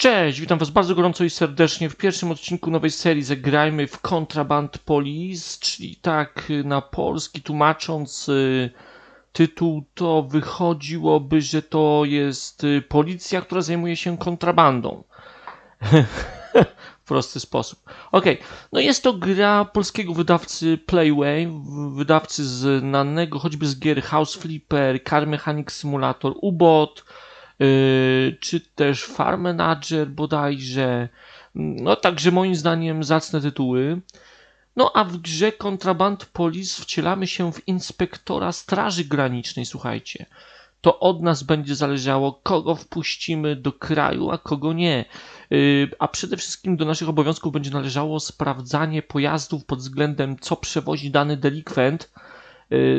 Cześć, witam was bardzo gorąco i serdecznie w pierwszym odcinku nowej serii Zagrajmy w Contraband Police, czyli tak na polski tłumacząc y, tytuł to wychodziłoby, że to jest y, policja, która zajmuje się kontrabandą. w prosty sposób. Okej, no jest to gra polskiego wydawcy Playway, wydawcy znanego choćby z gier House Flipper, Car Mechanic Simulator, U-Bot, czy też Farm Manager bodajże. No także moim zdaniem zacne tytuły. No a w grze Contraband Police wcielamy się w inspektora Straży Granicznej, słuchajcie. To od nas będzie zależało, kogo wpuścimy do kraju, a kogo nie. Yy, A przede wszystkim do naszych obowiązków będzie należało sprawdzanie pojazdów pod względem, co przewozi dany delikwent, yy,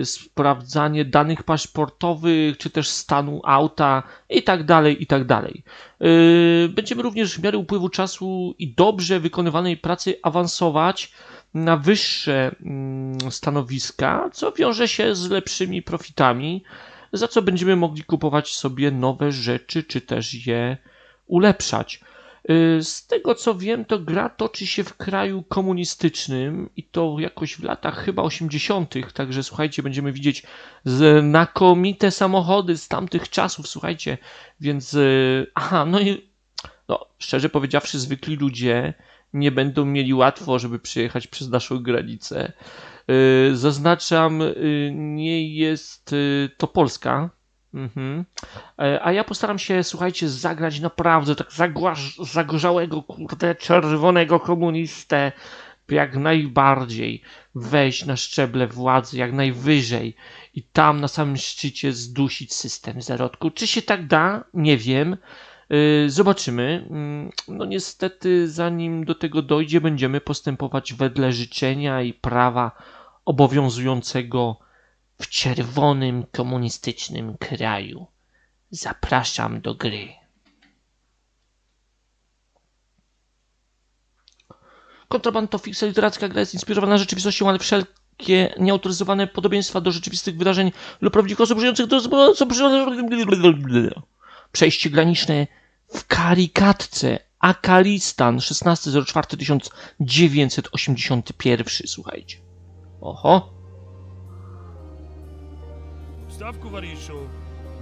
sprawdzanie danych paszportowych, czy też stanu auta i tak dalej, i tak dalej. Yy, Będziemy również w miarę upływu czasu i dobrze wykonywanej pracy awansować na wyższe mm, stanowiska, co wiąże się z lepszymi profitami, za co będziemy mogli kupować sobie nowe rzeczy, czy też je ulepszać. Yy, Z tego co wiem, to gra toczy się w kraju komunistycznym i to jakoś w latach chyba 80., także słuchajcie, będziemy widzieć znakomite samochody z tamtych czasów, słuchajcie, więc yy, aha, no i no, szczerze powiedziawszy, zwykli ludzie nie będą mieli łatwo, żeby przyjechać przez naszą granicę. Yy, zaznaczam, nie jest to Polska. Mhm. E, A ja postaram się, słuchajcie, zagrać naprawdę tak zagorzałego, kurde, czerwonego komunistę, jak najbardziej wejść na szczeble władzy, jak najwyżej i tam na samym szczycie zdusić system zarodku. Czy się tak da? Nie wiem. Yy, Zobaczymy. Mm, No niestety, zanim do tego dojdzie, będziemy postępować wedle życzenia i prawa obowiązującego w czerwonym komunistycznym kraju. Zapraszam do gry. Kontraband to fikcja literacka, gra jest inspirowana rzeczywistością, ale wszelkie nieautoryzowane podobieństwa do rzeczywistych wydarzeń lub prawdziwych osób żyjących do Przejście graniczne w karikatce Akalistan 16.04.1981. Słuchajcie. Oho. Stawku Wariszu,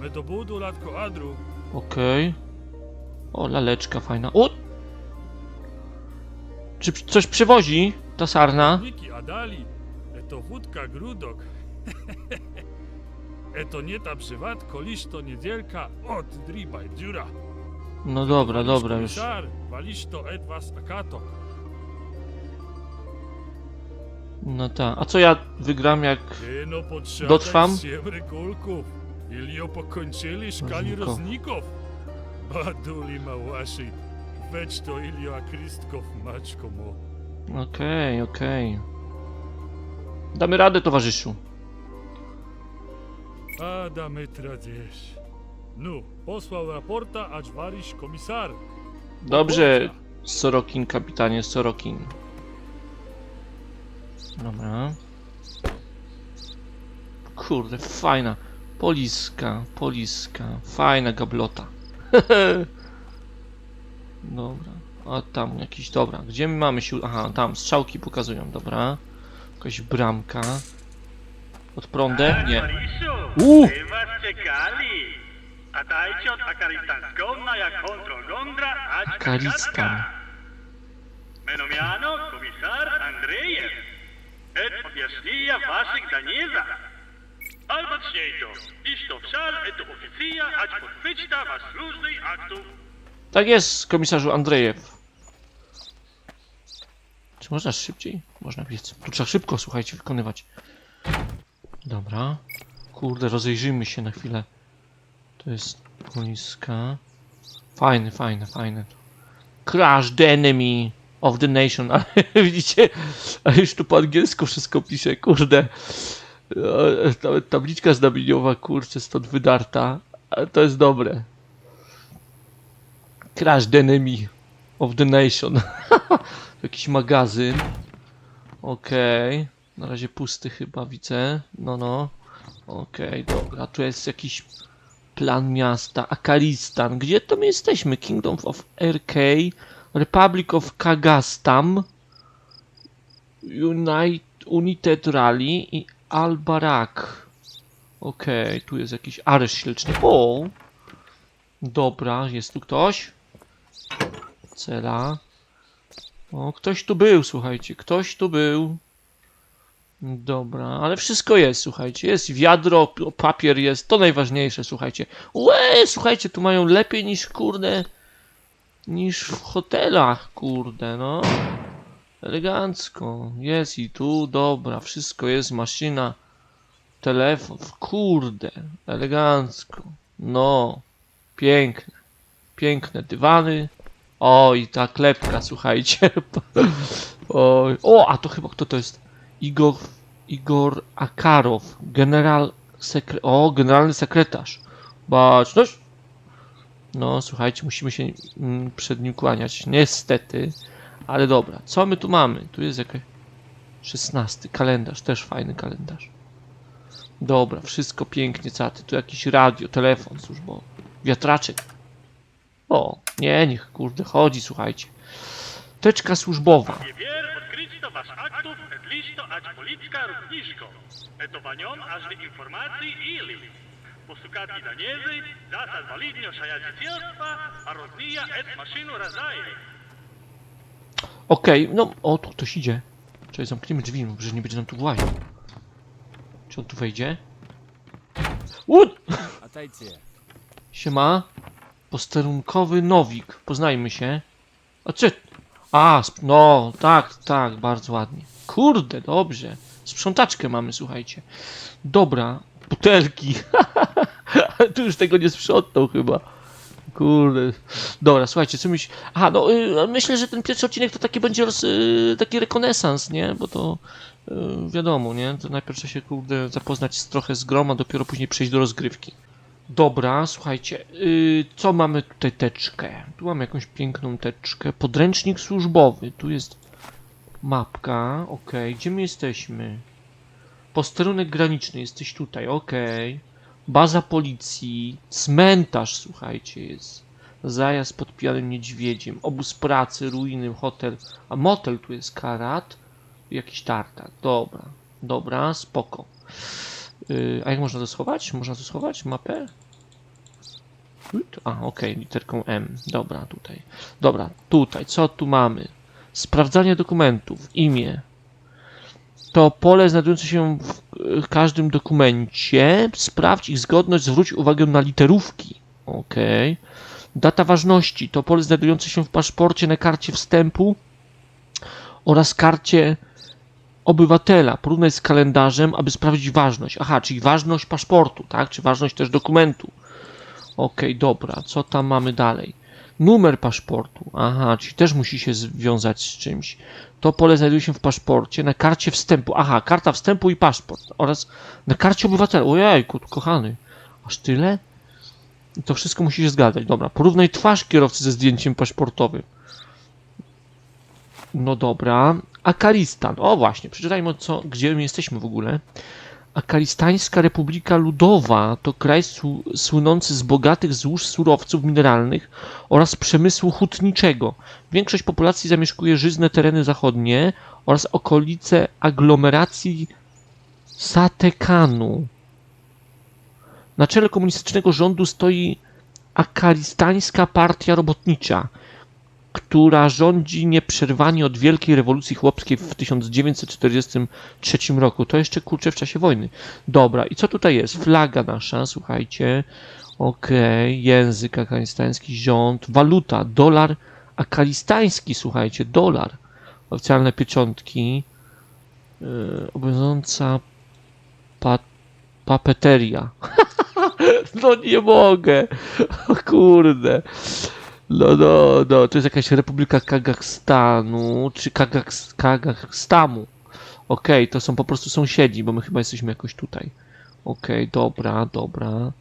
my do budu latko adru. Okej. O, laleczka fajna. O! Czy p- coś przywozi ta sarna? Wiki Adali, eto grudok. eto nie ta przywatko, lisz to niedzielka od dribaj dziura. No dobra, dobra już. Szar, walisz to edwa stakato. No tak. A co ja wygram jak... Dotrwam? siebry kulków. Ilio pokończyli szkali Rozników. rozników. Baduli małaszy, weź to Ilio akrystków maczko mo. Okej, okej. Damy radę, towarzyszu. A damy tradziesz. No, posłał raporta, acz warisz komisar. Dobrze, Sorokin, kapitanie, Sorokin. Dobra. Kurde, fajna. Poliska, poliska. Fajna gablota. dobra. A tam jakiś, dobra. Gdzie my mamy sił? Aha, tam, strzałki pokazują, dobra. Jakaś bramka. Pod prądem? Nie. U! U! A dajcie od Akaristanskowna jak kontrol Gondra, ać Akaristan. Menomiano komisar Andrejew. Et objaśnija waszych danieza. Albaczniej to, iż to wszal et oficja, ać podchwyćta was różnych aktów. Tak jest, komisarzu Andrejew. Czy można szybciej? Można biec. Tu trzeba szybko, słuchajcie, wykonywać. Dobra. Kurde, rozejrzyjmy się na chwilę. To jest poliska. Fajne, fajne, fajne. Crash the enemy of the nation. Ale widzicie, a już tu po angielsku wszystko pisze, kurde. Nawet tabliczka znamieniowa, kurczę, stąd wydarta. Ale to jest dobre. Crash the enemy of the nation. Jakiś magazyn. Okej. Na razie pusty chyba widzę. No, no. Okej, dobra. Tu jest jakiś Plan miasta, Akaristan. Gdzie to my jesteśmy? Kingdom of RK, Republic of Kagastam, Unite, United Rally i Al-Barak. Okej, tu jest jakiś areszt śledczy. O! Dobra, jest tu ktoś? Cela. O, ktoś tu był, słuchajcie, ktoś tu był. Dobra, ale wszystko jest, słuchajcie. Jest wiadro, papier jest, to najważniejsze, słuchajcie. Łe, słuchajcie, tu mają lepiej niż, kurde, niż w hotelach, kurde, no. Elegancko. Jest i tu, dobra, wszystko jest, maszyna, telefon, kurde, elegancko. No, piękne, piękne dywany. O, i ta klepka, słuchajcie. Oj. O, a to chyba kto to jest? Igor, Igor Akarow, general sekre... O, generalny sekretarz. Baczność. No, słuchajcie, musimy się mm, przed nim kłaniać. Niestety, ale dobra. Co my tu mamy? Tu jest jakaś... 16. Kalendarz, też fajny kalendarz. Dobra, wszystko pięknie, caty. Tu jakieś radio, telefon służbowy, wiatraczek. O, nie, niech kurde chodzi, słuchajcie. Teczka służbowa. Odkryto wasz aktów, listo, ać policzka równiżko. Etowanion, aż informacji i list. Buscati danesi, data al maligno Shayajitiopa, a Rosnia et Machino Razaje. Okej, okay, no, o, tu ktoś idzie. Czyli zamkniemy drzwi, no, że nie będzie nam tu właził. Czy on tu wejdzie? Ud! Siema. Posterunkowy Nowik. Poznajmy się. A czy... A, no, tak, tak, bardzo ładnie. Kurde, dobrze. Sprzątaczkę mamy, słuchajcie. Dobra, butelki. tu już tego nie sprzątnął chyba. Kurde. Dobra, słuchajcie, co myśl... Aha, no y, myślę, że ten pierwszy odcinek to taki będzie roz, y, taki rekonesans, nie? Bo to y, wiadomo, nie? To najpierw trzeba się, kurde, zapoznać z, trochę z groma, dopiero później przejść do rozgrywki. Dobra, słuchajcie, co mamy tutaj teczkę? Tu mamy jakąś piękną teczkę. Podręcznik służbowy. Tu jest mapka. Okej, gdzie my jesteśmy? Posterunek graniczny, jesteś tutaj, okej. Baza policji, cmentarz, słuchajcie, jest. Zajazd pod pijanym niedźwiedziem, obóz pracy, ruiny, hotel. A motel tu jest karat. Jakiś tartak. Dobra, dobra, spoko. Yy, a jak można to schować? Można to schować? Mapę? A, okej, literką M. Dobra, tutaj. Dobra, tutaj. Co tu mamy? Sprawdzanie dokumentów. Imię. To pole znajdujące się w każdym dokumencie. Sprawdź ich zgodność, zwróć uwagę na literówki. Okej. Data ważności. To pole znajdujące się w paszporcie na karcie wstępu oraz karcie obywatela. Porównaj z kalendarzem, aby sprawdzić ważność. Aha, czyli ważność paszportu, tak? Czy ważność też dokumentu. Okej, dobra. Co tam mamy dalej? Numer paszportu. Aha, czyli też musi się związać z czymś. To pole znajduje się w paszporcie, na karcie wstępu. Aha, karta wstępu i paszport. Oraz na karcie obywatela. Ojejku, kochany. Aż tyle? To wszystko musi się zgadzać. Dobra, porównaj twarz kierowcy ze zdjęciem paszportowym. No dobra. Akaristan. O właśnie, przeczytajmy co, gdzie my jesteśmy w ogóle. Akaristańska Republika Ludowa to kraj słynący z bogatych złóż surowców mineralnych oraz przemysłu hutniczego. Większość populacji zamieszkuje żyzne tereny zachodnie oraz okolice aglomeracji Satekanu. Na czele komunistycznego rządu stoi Akaristańska Partia Robotnicza, która rządzi nieprzerwanie od Wielkiej Rewolucji Chłopskiej w 1943 roku. To jeszcze kurczę w czasie wojny. Dobra, i co tutaj jest? Flaga nasza, słuchajcie. Okej, język akalistański, rząd, waluta, dolar akalistański, słuchajcie, dolar. Oficjalne pieczątki. Yy, obowiązująca pa, papeteria. no nie mogę. Kurde. No, no, no, to jest jakaś Republika Kazachstanu, czy Kagaks- Kazachstanu. Okej, to są po prostu sąsiedzi, bo my chyba jesteśmy jakoś tutaj. Okej, dobra, dobra.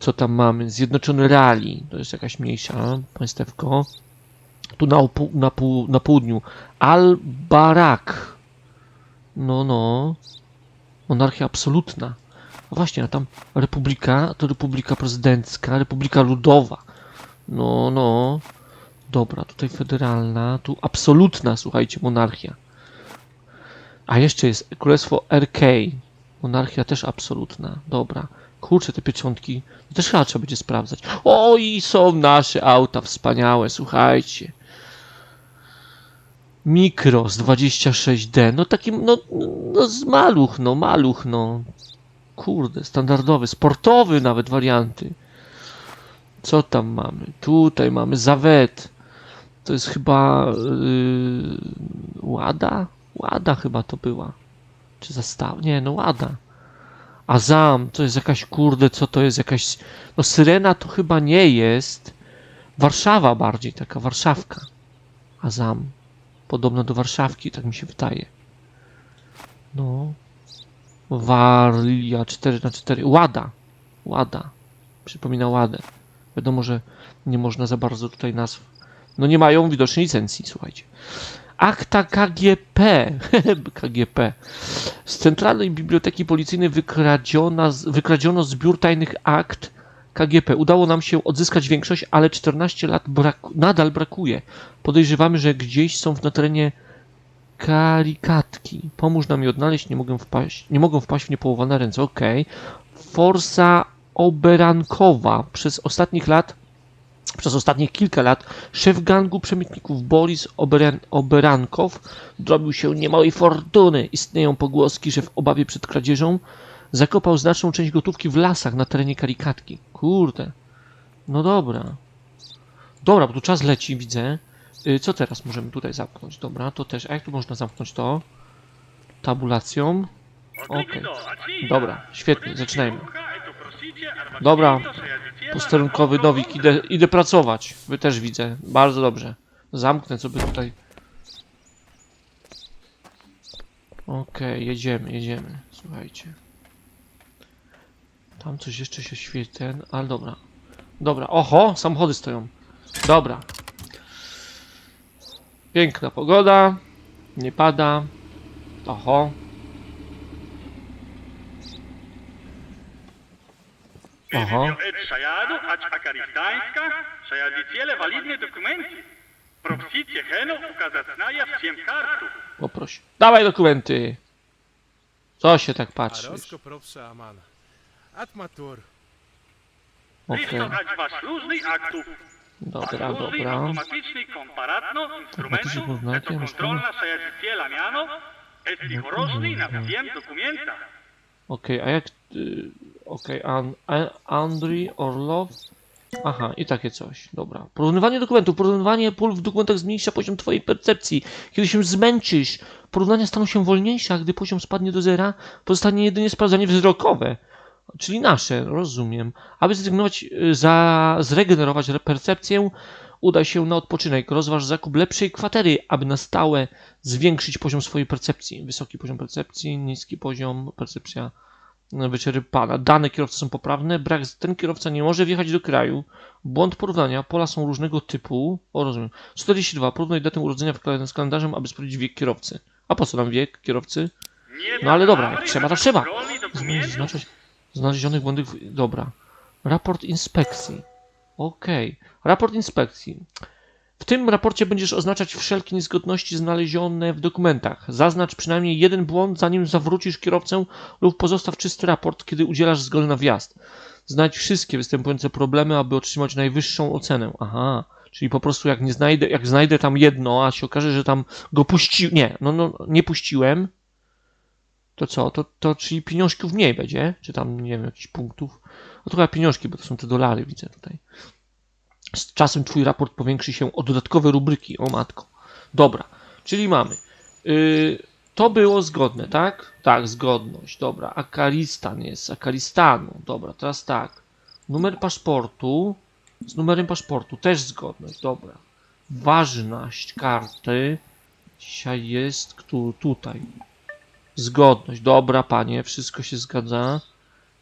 Co tam mamy? Zjednoczony Rally, to jest jakaś mniejsza państewko. Tu na, na, pół, na południu. Al-Barak. No, no. Monarchia absolutna. A właśnie, a tam Republika, to Republika Prezydencka, Republika Ludowa. No, no. Dobra, tutaj federalna, tu absolutna, słuchajcie, monarchia. A jeszcze jest Królestwo RK. Monarchia też absolutna. Dobra. Kurczę, te pieczątki. Też chyba trzeba będzie sprawdzać. O, i są nasze auta wspaniałe, słuchajcie. Mikros 26D. No taki, no, no z maluch, no, maluch, no. Kurde, standardowy, sportowy nawet warianty. Co tam mamy? Tutaj mamy Zawet. To jest chyba yy, Łada? Łada chyba to była. Czy zastaw? Nie, no Łada. Azam, to jest jakaś kurde, co to jest jakaś. No Syrena to chyba nie jest. Warszawa bardziej, taka Warszawka. Azam. Podobna do Warszawki, tak mi się wydaje. No. Warlia 4 na 4 Łada. Łada. Przypomina Ładę. Wiadomo, że nie można za bardzo tutaj nazw. No nie mają widocznie licencji, słuchajcie. Akta KGP. KGP. Z Centralnej Biblioteki Policyjnej wykradziono, wykradziono zbiór tajnych akt KGP. Udało nam się odzyskać większość, ale 14 lat brak, nadal brakuje. Podejrzewamy, że gdzieś są na terenie karikatki. Pomóż nam je odnaleźć, nie mogę wpaść, nie mogą wpaść w niepołowane ręce. Okej. Forsa Oberankowa. Przez ostatnich lat przez ostatnich kilka lat szef gangu przemytników Boris Oberan Oberankow drobił się niemałej fortuny. Istnieją pogłoski, że w obawie przed kradzieżą zakopał znaczną część gotówki w lasach na terenie Karikatki. Kurde. No dobra. Dobra, bo tu czas leci, widzę. Y, Co teraz możemy tutaj zamknąć? Dobra, to też. A jak tu można zamknąć to? Tabulacją. Okej. Dobra, świetnie, zaczynajmy. Dobra, Posterunkowy Nowik, idę, idę pracować. Wy też widzę. Bardzo dobrze. Zamknę sobie tutaj. Okej, jedziemy, jedziemy. Słuchajcie. Tam coś jeszcze się świeci, ten, ale dobra. Dobra, oho, samochody stoją. Dobra. Piękna pogoda. Nie pada. Oho. Ага. Это шаяду, ач акаристанска, шаяди целе валидные документы. Просите Хену указать зная всем карту. Poproś. Dawaj dokumenty. Co się tak patrzysz? Аросько профса Амана. Атматур. Okej, Лично ач ваш служный акту. dobra, Служный dobra. автоматичный компаратно Автоматичный инструменту, знаки, это ну что? контрольно шаяди целе мяно, эти хорожный на всем документах. Okej, a jak... y, Okej, An Andrii. Aha, i takie coś. Dobra. Porównywanie dokumentów. Porównywanie pól w dokumentach zmniejsza poziom twojej percepcji. Kiedy się zmęczysz, porównania staną się wolniejsze, a gdy poziom spadnie do zera, pozostanie jedynie sprawdzanie wzrokowe. Czyli nasze, rozumiem. Aby zrezygnować, y, za, zregenerować re- percepcję, udaj się na odpoczynek. Rozważ zakup lepszej kwatery, aby na stałe zwiększyć poziom swojej percepcji. Wysoki poziom percepcji, niski poziom, percepcja wyczerpana. Dane kierowcy są poprawne, brak, ten kierowca nie może wjechać do kraju. Błąd porównania, pola są różnego typu. O, rozumiem. 42. Porównaj datę urodzenia w z kalendarzem, aby sprawdzić wiek kierowcy. A po co nam wiek kierowcy? No ale dobra, trzeba, to trzeba. znaczność znalezionych błędów. Dobra. Raport inspekcji. Okej. Raport inspekcji. W tym raporcie będziesz oznaczać wszelkie niezgodności znalezione w dokumentach. Zaznacz przynajmniej jeden błąd, zanim zawrócisz kierowcę lub pozostaw czysty raport, kiedy udzielasz zgody na wjazd. Znajdź wszystkie występujące problemy, aby otrzymać najwyższą ocenę. Aha. Czyli po prostu jak nie znajdę, jak znajdę tam jedno, a się okaże, że tam go puści... Nie, no, no nie puściłem, to co? To, to czyli pieniążków mniej będzie? Czy tam, nie wiem, jakichś punktów? No to chyba pieniążki, bo to są te dolary, widzę tutaj. Z czasem twój raport powiększy się o dodatkowe rubryki, o matko. Dobra, czyli mamy. Yy, to było zgodne, tak? Tak, zgodność. Dobra, Akaristan jest, Akaristanu. Dobra, teraz tak. Numer paszportu. Z numerem paszportu też zgodność, dobra. Ważność karty. Dzisiaj jest tu, tutaj. Zgodność. Dobra, panie, wszystko się zgadza.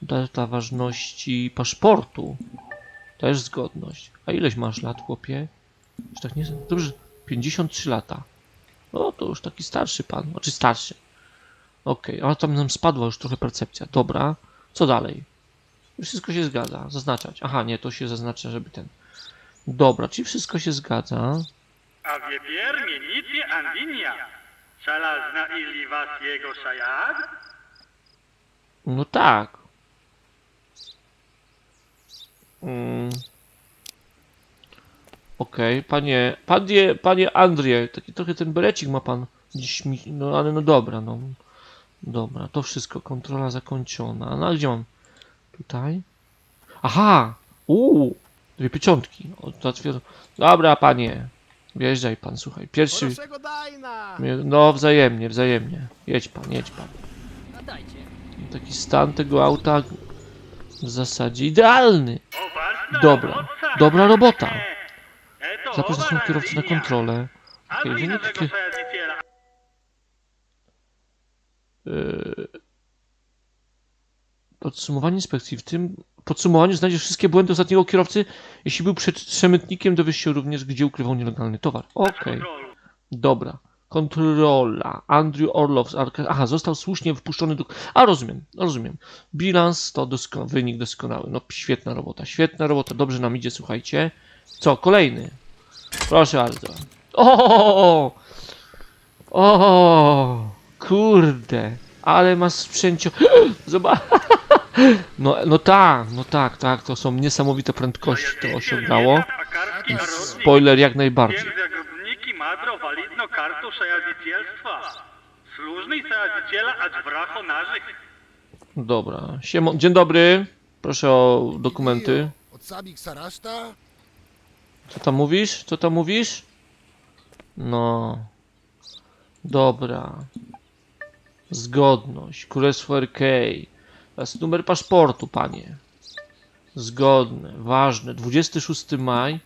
Data ważności paszportu. Też zgodność. A ileś masz lat, chłopie? Już tak nie... Dobrze, 53 lata. No to już taki starszy pan. Znaczy starszy. Okej, ale tam nam spadła już trochę percepcja. Dobra. Co dalej? Wszystko się zgadza. Zaznaczać. Aha, nie, to się zaznacza, żeby ten. Dobra, czyli wszystko się zgadza. A mienicie Andinia. Szalazna ili was jego szajad? No tak. Mm. Okej, panie, panie, panie Andrie, taki trochę ten berecik ma pan dziś mi, no ale no dobra, no. Dobra, to wszystko, kontrola zakończona. No a gdzie mam? Tutaj? Aha! Uuu! Dwie pieczątki. O, Dobra, panie. Wjeżdżaj pan, słuchaj. Pierwszy... No, wzajemnie, wzajemnie. Jedź pan, jedź pan. Taki stan tego auta w zasadzie idealny. Dobra, dobra robota. Zapraszam kierowcę na kontrolę. Wy wynik. Yy, Podsumowanie inspekcji. W tym podsumowaniu znajdziesz wszystkie błędy ostatniego kierowcy, jeśli był przed przemytnikiem, dowiesz się również, gdzie ukrywał nielegalny towar. Okej, Kontrolu. dobra. Kontrola. Andrew Orlow z Arka... Aha, został słusznie wpuszczony do... A, rozumiem, rozumiem. Bilans to wynik doskonały. No, świetna robota, świetna robota. Dobrze nam idzie, słuchajcie. Co, kolejny? Proszę bardzo. O! O! Kurde! Ale ma sprzęcio... Zobacz! No, no tak, no tak, tak, to są niesamowite prędkości to osiągało. Spoiler jak najbardziej Wiem, загрубники мадро валидно карту шаядительства. Служный шаядителя от враху нажик. Dobra. Siemo... Dzień dobry. Proszę o dokumenty. Od Sabik Saraszta? Co tam mówisz? Co tam mówisz? No. Dobra. Zgodność. Królestwo RK. Teraz numer paszportu, panie. Zgodne. Ważne. 26 maj.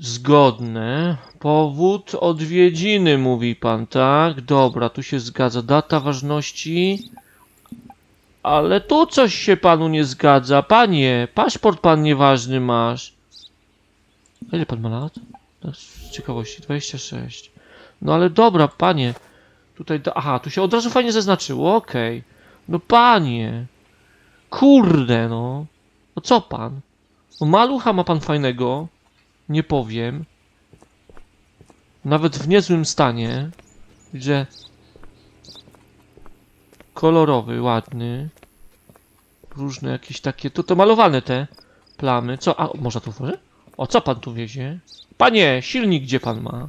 Zgodne. Powód odwiedziny, mówi pan, tak? Dobra, tu się zgadza. Data ważności. Ale tu coś się panu nie zgadza. Panie, paszport pan nieważny masz. A Ile pan ma lat? Z ciekawości, 26. No ale dobra, panie. Tutaj, aha, tu się od razu fajnie zaznaczyło, okej. No panie. Kurde, no. No co pan? No malucha ma pan fajnego. Nie powiem. Nawet w niezłym stanie. Widzę. Kolorowy, ładny. Różne jakieś takie. To to malowane te plamy. Co? A, można tu włożyć? O, co pan tu wiezie? Panie, silnik gdzie pan ma?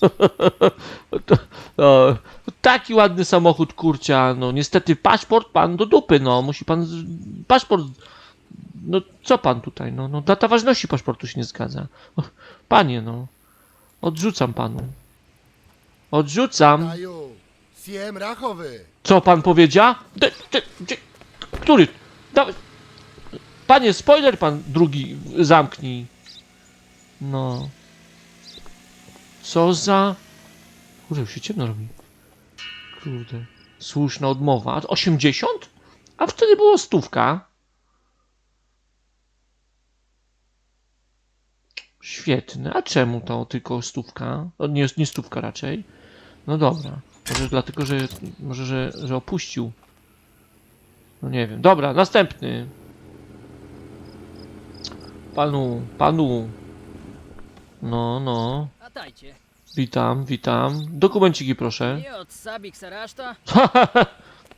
to, taki ładny samochód, kurcia. No niestety paszport pan do dupy, no. Musi pan. Paszport. No co pan tutaj? No, no data ważności paszportu się nie zgadza. O, Panie, no. Odrzucam panu. Odrzucam. Rachowy! Co pan powiedział? De, de, de, który? Dawaj. Panie, spoiler pan drugi zamknij. No. Co za... Kurde, już się ciemno robi. Kurde. Słuszna odmowa. A 80? A wtedy było stówka. Świetne. A czemu to tylko stówka? O, nie, nie stówka raczej. No dobra. Może dlatego, że może, że, że opuścił. No nie wiem. Dobra, następny. Panu, panu. No, no. Witam, witam. Dokumenciki proszę. Nie od Sabik Saraszta?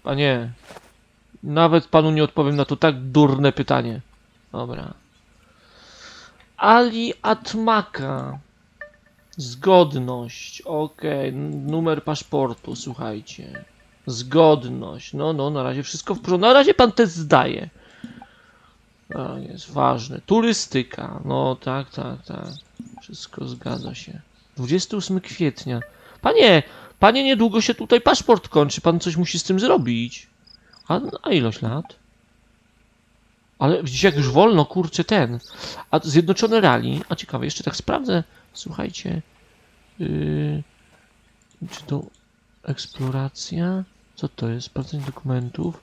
Panie, nawet panu nie odpowiem na to tak durne pytanie. Dobra. Ali Atmaka. Zgodność. N- Numer paszportu, słuchajcie. Zgodność. No, no, na razie wszystko w porządku. Na razie pan test zdaje. To jest ważne. Turystyka. No, tak, tak, tak. Wszystko zgadza się. 28 kwietnia. Panie, panie, niedługo się tutaj paszport kończy. Pan coś musi z tym zrobić. A, a ilość lat? Ale widzicie, jak już wolno, kurczę, ten. A Zjednoczone Rally, a ciekawe, jeszcze tak sprawdzę, słuchajcie. Yy, czy to eksploracja? Co to jest? Sprawdzenie dokumentów.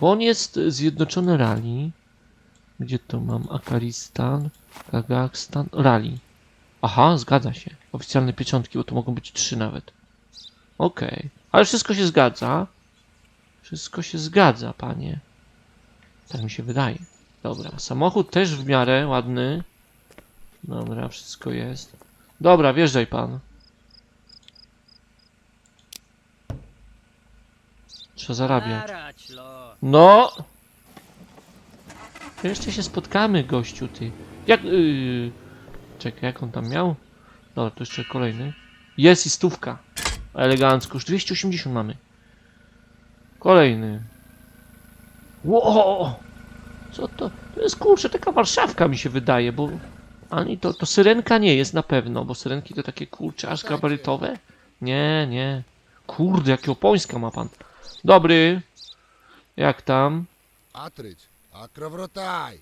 Bo on jest Zjednoczone Rally. Gdzie to mam? Akaristan, Kazachstan, Rally. Aha, zgadza się. Oficjalne pieczątki, bo to mogą być trzy nawet. Okej. Ale wszystko się zgadza. Wszystko się zgadza, panie. Tak mi się wydaje. Dobra, samochód też w miarę ładny. Dobra, wszystko jest. Dobra, wjeżdżaj pan. Trzeba zarabiać. No! Jeszcze się spotkamy, gościu, ty. Jak... Yy... Czekaj, jak on tam miał? Dobra, to jeszcze kolejny. Jest i stówka. Elegancko. Już 280 mamy. Kolejny. Ło! Co to? To jest kurczę, taka Warszawka mi się wydaje, bo... Ani to, to syrenka nie jest na pewno, bo syrenki to takie kurcze aż gabarytowe. Nie, nie. Kurde, jakie opońska ma pan. Dobry. Jak tam? Atryć, akrowrotaj.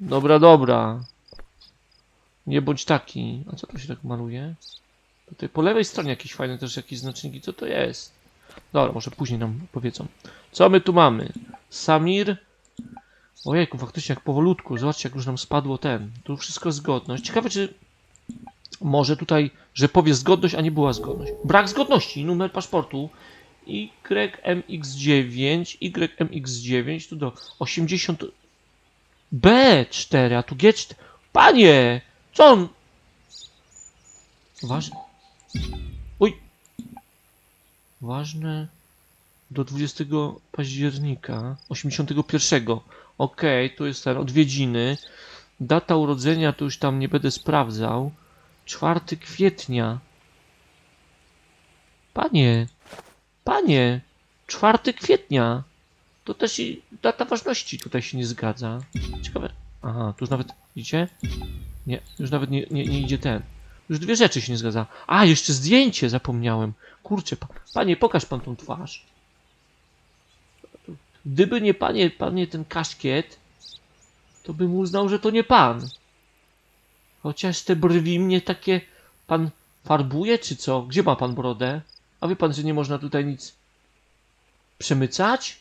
Dobra, dobra. Nie bądź taki. A co tu się tak maluje? Tutaj po lewej stronie jakieś fajne też jakieś znaczniki. Co to jest? Dobra, może później nam powiedzą. Co my tu mamy? Samir. Ojejku, faktycznie jak powolutku. Zobaczcie, jak już nam spadło ten. Tu wszystko zgodność. Ciekawe, czy może tutaj, że powie zgodność, a nie była zgodność. Brak zgodności. Numer paszportu. YMX9, YMX9, tu do 80 B4, a tu G4. Panie! Co on? Ważne. Ważne do 20 października 81. Okej, tu jest ten odwiedziny. Data urodzenia to już tam nie będę sprawdzał. 4 kwietnia. Panie! Panie! 4 kwietnia! To też i data ważności tutaj się nie zgadza. Ciekawe. Aha, tu już nawet idzie? Nie, już nawet nie, nie, nie idzie ten. Już dwie rzeczy się nie zgadza. A, jeszcze zdjęcie zapomniałem. Kurczę, pa, panie, pokaż pan tą twarz. Gdyby nie panie, panie ten kaszkiet, to bym uznał, że to nie pan. Chociaż te brwi mnie takie... Pan farbuje, czy co? Gdzie ma pan brodę? A wie pan, że nie można tutaj nic przemycać?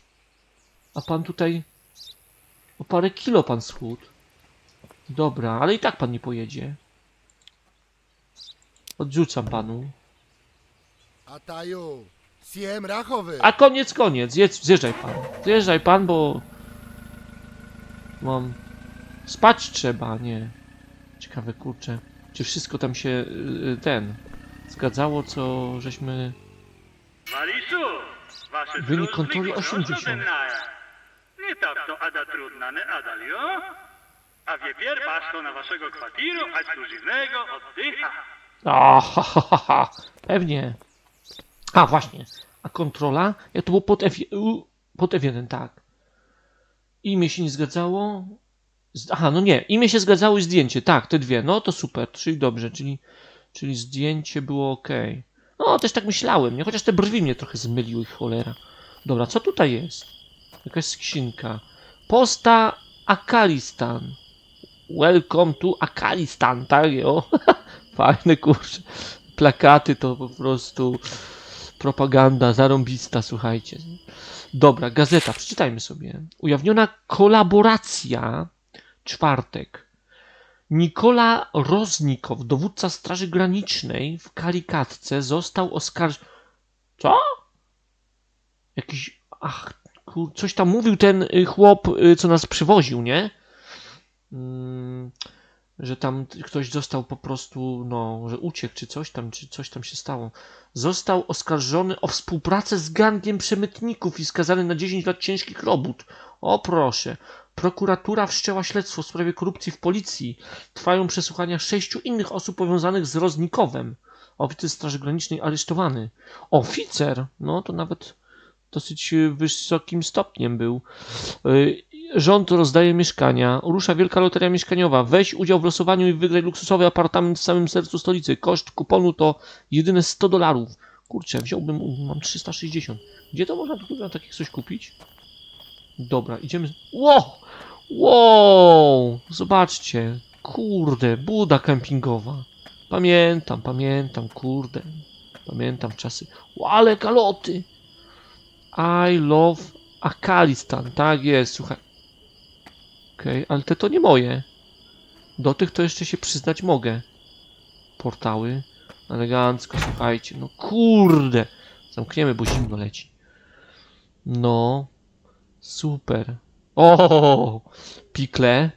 A pan tutaj o parę kilo pan schudł. Dobra, ale i tak pan nie pojedzie. Odrzucam panu. Ataju, CM Rachowy. A koniec, koniec. Jedz, zjeżdżaj pan. Zjeżdżaj pan, bo... Mam... Spać trzeba, nie. Ciekawe, kurczę. Czy wszystko tam się... Y, y, ten... Zgadzało, co żeśmy... Marisu, wasze Wynik kontroli 80. Nie tak to ada trudna, ne adalio? A wiepier paszko na waszego kwatiru, a z drużynnego oddycha. A, ha, ha, ha, ha. Pewnie. A, właśnie. A kontrola? Ja to było pod, F, pod F1, tak. Imię się nie zgadzało. Aha, no nie. Imię się zgadzało i zdjęcie. Tak, te dwie. No to super, czyli dobrze, czyli, czyli zdjęcie było ok. No, też tak myślałem, nie? Chociaż te brwi mnie trochę zmyliły, cholera. Dobra, co tutaj jest? Jakaś skrzynka. Posta Akalistan. Welcome to Akalistan, tak? O, fajne kurczę. Plakaty to po prostu propaganda zarąbista, słuchajcie. Dobra, gazeta, przeczytajmy sobie. Ujawniona kolaboracja, czwartek. Nikola Roznikow, dowódca Straży Granicznej w Karikatce, został oskarżony. Co? Jakiś. Ach, kur... coś tam mówił ten y, chłop, y, co nas przywoził, nie? Mm, że tam ktoś został po prostu, no, że uciekł, czy coś tam, czy coś tam się stało. Został oskarżony o współpracę z gangiem przemytników i skazany na 10 lat ciężkich robót. O proszę. Prokuratura wszczęła śledztwo w sprawie korupcji w policji. Trwają przesłuchania sześciu innych osób powiązanych z Roznikowem. Oficer Straży Granicznej aresztowany. Oficer? No to nawet dosyć y, wysokim stopniem był. Rząd rozdaje mieszkania. Rusza wielka loteria mieszkaniowa. Weź udział w losowaniu i wygraj luksusowy apartament w samym sercu stolicy. Koszt kuponu to jedyne 100 dolarów. Kurczę, wziąłbym, mam 360. Gdzie to można tu na takich coś kupić? Dobra, idziemy. Wow! Wow! Zobaczcie. Kurde, buda kempingowa. Pamiętam, pamiętam, kurde. Pamiętam czasy. Ale kaloty! I love Akalistan. Tak jest, słuchaj. Okej, ale te to nie moje. Do tych to jeszcze się przyznać mogę. Portały. Elegancko, słuchajcie. No kurde. Zamkniemy, bo zimno leci. No, super. O, pikle.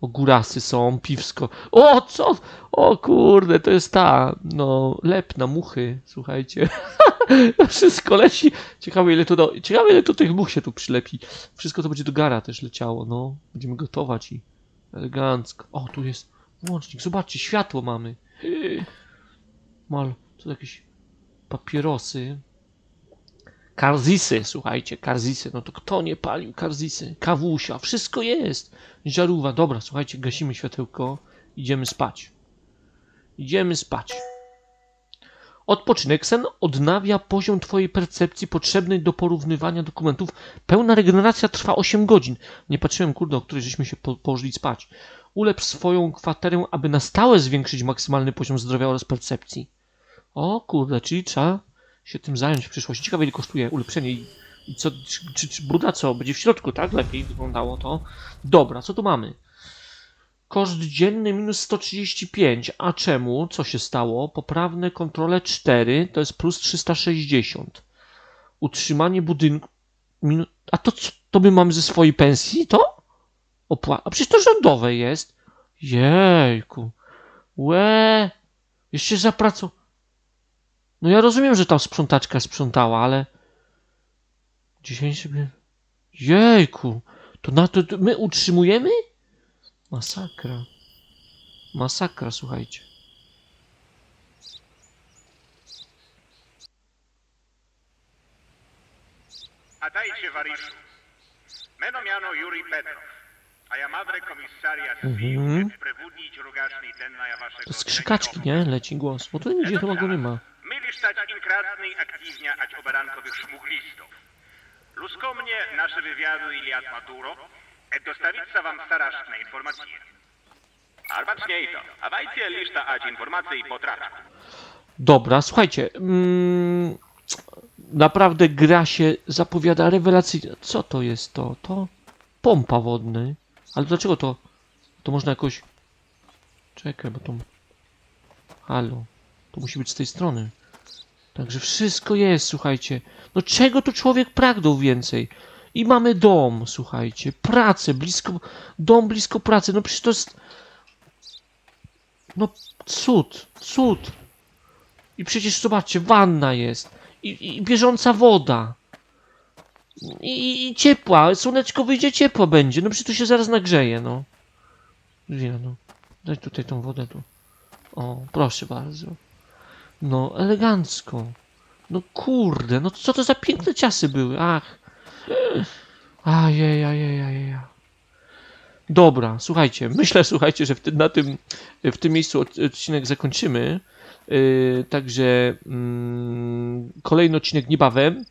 O, górasy są, piwsko. O, co? O kurde, to jest ta, no, lepna, muchy, słuchajcie. Wszystko leci. Ciekawe ile to do... Ciekawe ile to tych much się tu przylepi. Wszystko to będzie do gara też leciało, no. Będziemy gotować i elegancko. O, tu jest włącznik. Zobaczcie, światło mamy. Mal, to jakieś papierosy. Karzisy, słuchajcie, karzisy. No to kto nie palił karzisy? Kawusia, wszystko jest. Żarówa. Dobra, słuchajcie, gasimy światełko. Idziemy spać. Idziemy spać. Odpoczynek sen odnawia poziom Twojej percepcji potrzebnej do porównywania dokumentów. Pełna regeneracja trwa 8 godzin. Nie patrzyłem, kurde, o której żeśmy się po położyli spać. Ulepsz swoją kwaterę, aby na stałe zwiększyć maksymalny poziom zdrowia oraz percepcji. O kurde, czyli trzeba się tym zająć w przyszłości. Ciekawe ile kosztuje ulepszenie i, i co, czy, czy, czy bruda co, będzie w środku, tak? Lepiej wyglądało to. Dobra, co tu mamy? Koszt dzienny minus 135. A czemu? Co się stało? Poprawne kontrole 4 to jest plus 360. Utrzymanie budynku. A to? To my mamy ze swojej pensji? To? Opła... A przecież to rządowe jest. Jejku. Łe. Jeszcze za pracą. No ja rozumiem, że tam sprzątaczka sprzątała, ale... 10 sobie... Jejku. To na to, to my utrzymujemy? Masakra. Masakra, słuchajcie. A dajcie Wariszu. Meno miano Juri Petrov. A ja madre komisaria Mhm. rugaczny ten na ja waszego To skrzykaczki, nie? Leci głos. Bo tu nigdzie chyba go nie ma. Myli stać inkrasny aktywnia ać oberankowych szmuglistów. Lusko mnie nasze wywiadu Iliad Maduro, dostawica wam straszne informacje. Albacznie to, a wajcie liszta ać informacji potrafią. Dobra, słuchajcie. Mm, naprawdę gra się zapowiada rewelacyjnie. Co to jest to? To pompa wodny. Ale dlaczego to? To można jakoś... Czekaj, bo to... Halo. To musi być z tej strony. Także wszystko jest, słuchajcie. No czego tu człowiek pragnął więcej? I mamy dom, słuchajcie. Pracę, blisko... Dom blisko pracy. No przecież to jest... No cud, cud. I przecież zobaczcie, wanna jest. I, i, bieżąca woda. I, I ciepła. Słoneczko wyjdzie, ciepło będzie. No przecież to się zaraz nagrzeje, no. Wie, no. Daj tutaj tą wodę tu. O, proszę bardzo. No, elegancko. No kurde, no co to za piękne ciasy były. Ach. Ajej, ajej, ajej. Dobra, słuchajcie, myślę, słuchajcie, że w na tym, w tym miejscu od- odcinek zakończymy. Yy, także mm, kolejny odcinek niebawem.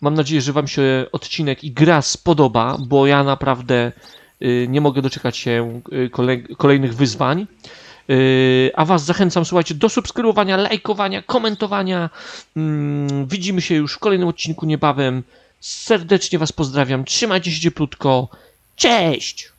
Mam nadzieję, że Wam się odcinek i gra spodoba, bo ja naprawdę yy, nie mogę doczekać się yy, kolej, kolejnych wyzwań. Yy, a Was zachęcam, słuchajcie, do subskrybowania, lajkowania, komentowania. Mm, widzimy się już w kolejnym odcinku niebawem. Serdecznie Was pozdrawiam. Trzymajcie się cieplutko. Cześć!